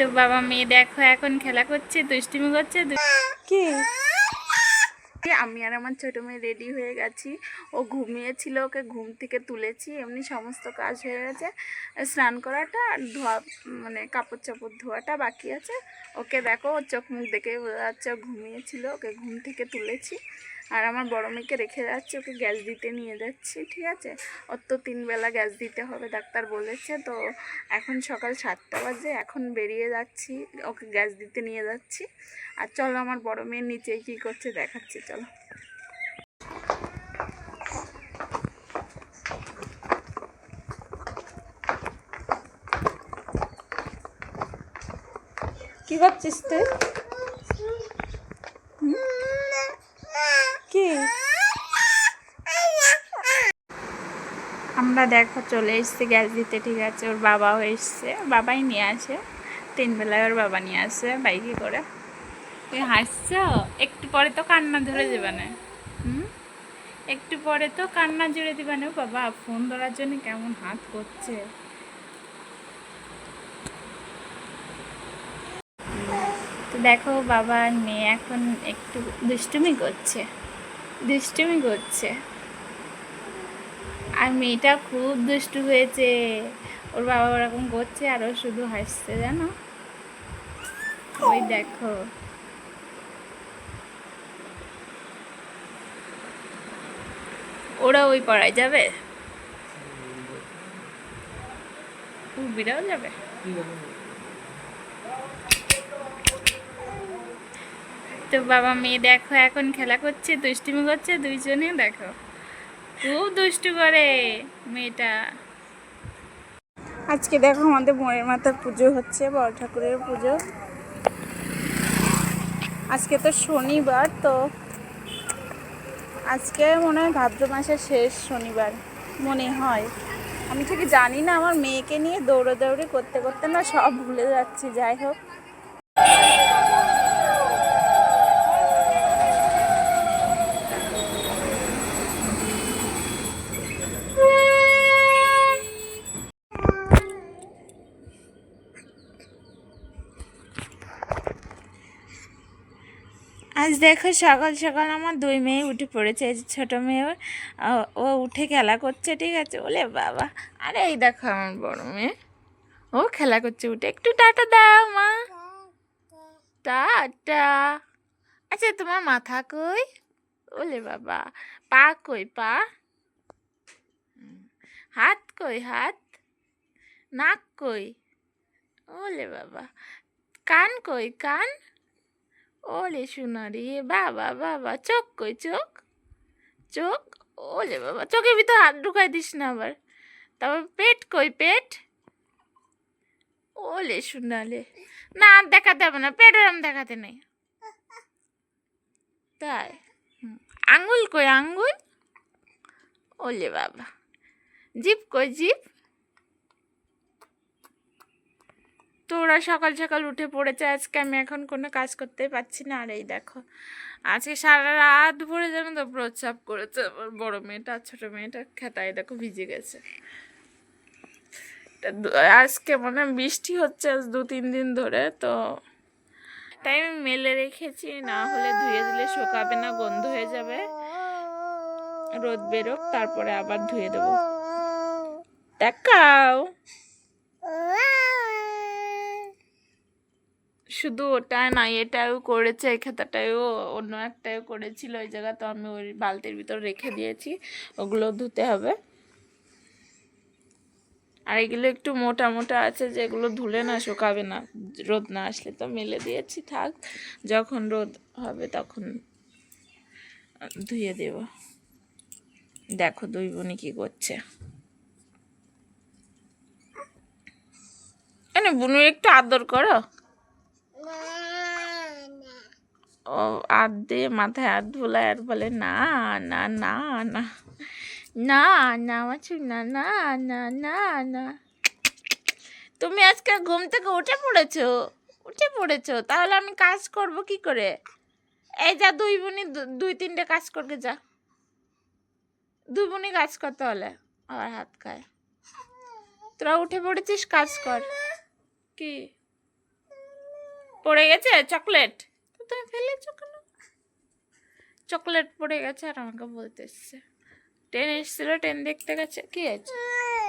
তো বাবা মেয়ে, দেখো এখন খেলা করছে, দুষ্টুমি করছে কি? আমি আর আমার ছোট মেয়ে রেডি হয়ে গেছি। ও ঘুমিয়েছিল, ওকে ঘুম থেকে তুলেছি, এমনি সমস্ত কাজ হয়ে গেছে। স্নান করাটা আর ধোয়া মানে কাপড় চাপড় ধোয়াটা বাকি আছে। ওকে দেখো, ওর চোখ মুখ দেখে বোঝা যাচ্ছে, ও ঘুমিয়েছিল, ওকে ঘুম থেকে তুলেছি। আর আমার বড় মেয়েকে রেখে যাচ্ছি, ওকে গ্যাস দিতে নিয়ে যাচ্ছি, ঠিক আছে? ওর তো তিন বেলা গ্যাস দিতে হবে, ডাক্তার বলেছে। তো এখন সকাল সাতটা বাজে, এখন বেরিয়ে যাচ্ছি, ওকে গ্যাস দিতে নিয়ে যাচ্ছি। আর চলো আমার বড় মেয়ের নিচে কী করছে দেখাচ্ছি, চলো। কি করছিস তুই হুম? কি আমরা দেখো চলে এসেছি গ্যাস দিতে, ঠিক আছে? ওর বাবাও এসছে। বাবাই নিয়ে আসে। তিন বেলায় ওর বাবা নিয়ে আসে বাইকে করে। তুই হাসছ? একটু পরে তো কান্না ধরে দেবে না। হুম? একটু পরে তো কান্না জুড়ে দিবে না। বাবা, ফোন ধরার জন্য কেমন হাত করছে। তো দেখো, বাবা মেয়ে এখন একটু দুষ্টুমি করছে। দুষ্টুমি করছে। আর মেয়েটা খুব দুষ্টু হয়েছে। ওর বাবা ওরকম করছে আর ও শুধু হাসছে, জানো? ওই দেখো। ওরা ওই পাড়ায় যাবে? উর্বিরাও যাবে? তো বাবা মেয়ে দেখো, এখন খেলা করছে, দুষ্টুমি করছে, দুইজনে দেখো। খুব দুষ্টু করে মেয়েটা। আজকে দেখো আমাদের মোড়ের মাথার পুজো হচ্ছে, বড় ঠাকুরের পুজো। আজকে তো শনিবার, তো আজকে মনে হয় ভাদ্র মাসের শেষ শনিবার, মনে হয়। আমি ঠিক জানি না, আমার মেয়েকে নিয়ে দৌড়োদৌড়ি করতে করতে না সব ভুলে যাচ্ছি, যাই হোক। আজ দেখো সকাল সকাল আমার দুই মেয়ে উঠে পড়েছে ছোটো মেয়ে ও উঠে খেলা করছে, ঠিক আছে? ওলে বাবা। আরে এই দেখো আমার বড় মেয়ে। ও খেলা করছে উঠে। একটু টাটা দাও, মা। টাটা। আচ্ছা তোমার মাথা কই? ওলে বাবা। পা কই, পা? হাত কই, হাত? নাক কই? ওলে বাবা। কান কই, কান? ওলে সোনারি, বাবা বাবা, চোখ কই, চোখ? চোখ? ওলে বাবা, চোখের ভিতর হাত ঢুকাই দিস না আবার। তারপর পেট কই, পেট? ওলে সোনালে, না, আর দেখাতে হবে না, পেট ওরম দেখাতে নেই। তাই, হুম। আঙ্গুল কই আঙ্গুল ওলে বাবা জিপ কই জিপ তো ওরা সকাল সকাল উঠে পড়েছে, আজকে আমি এখন কোনো কাজ করতে পারছি না। আর এই দেখো, আজকে সারা রাত ভরে যেন তো প্রস্রাব করেছে বড় মেয়েটা ছোটো মেয়েটা খেতায় দেখো ভিজে গেছে। আজকে মনে বৃষ্টি হচ্ছে আজ দু, তিন দিন ধরে, তো তাই আমি মেলে রেখেছি, না হলে ধুয়ে দিলে শুকাবে না, গন্ধ হয়ে যাবে। রোদ বেরোক, তারপরে আবার ধুয়ে দেবো। দেখাও। শুধু ওটা না এটাও করেছে, এই খাতাটাও, অন্য একটাও করেছিল, ওই জায়গা তো আমি ওই বালতির ভিতর রেখে দিয়েছি, ওগুলো ধুতে হবে। আর এগুলো একটু মোটা মোটা আছে, যেগুলো ধুলে না শুকাবে না, রোদ না আসলে তো মেলে দিয়েছি, থাক, যখন রোদ হবে তখন ধুয়ে দেব। দেখো দুই বোনই কি করছে। এনে বুনুর একটু আদর করো। ও, হাত দিয়ে মাথায় হাত বোলায় আর বলে, না না না না না না আমার না না না না না। তুমি আজকে ঘুম থেকে উঠে পড়েছো? উঠে পড়েছো? তাহলে আমি কাজ করব কি করে? এই যা, দুই বোনই দু- দুই তিনটে কাজ করবে যা। দুই বোনই কাজ করতে হলে, আবার হাত খায়। তোরা উঠে পড়েছিস, কাজ কর। কি? পড়ে গেছে? চকলেট? তো তুমি ফেলেছো কেন? চকলেট পড়ে গেছে আর আমাকে বলতে এসছে। ট্রেন এসেছিল, ট্রেন দেখতে গেছে। কি হয়েছে?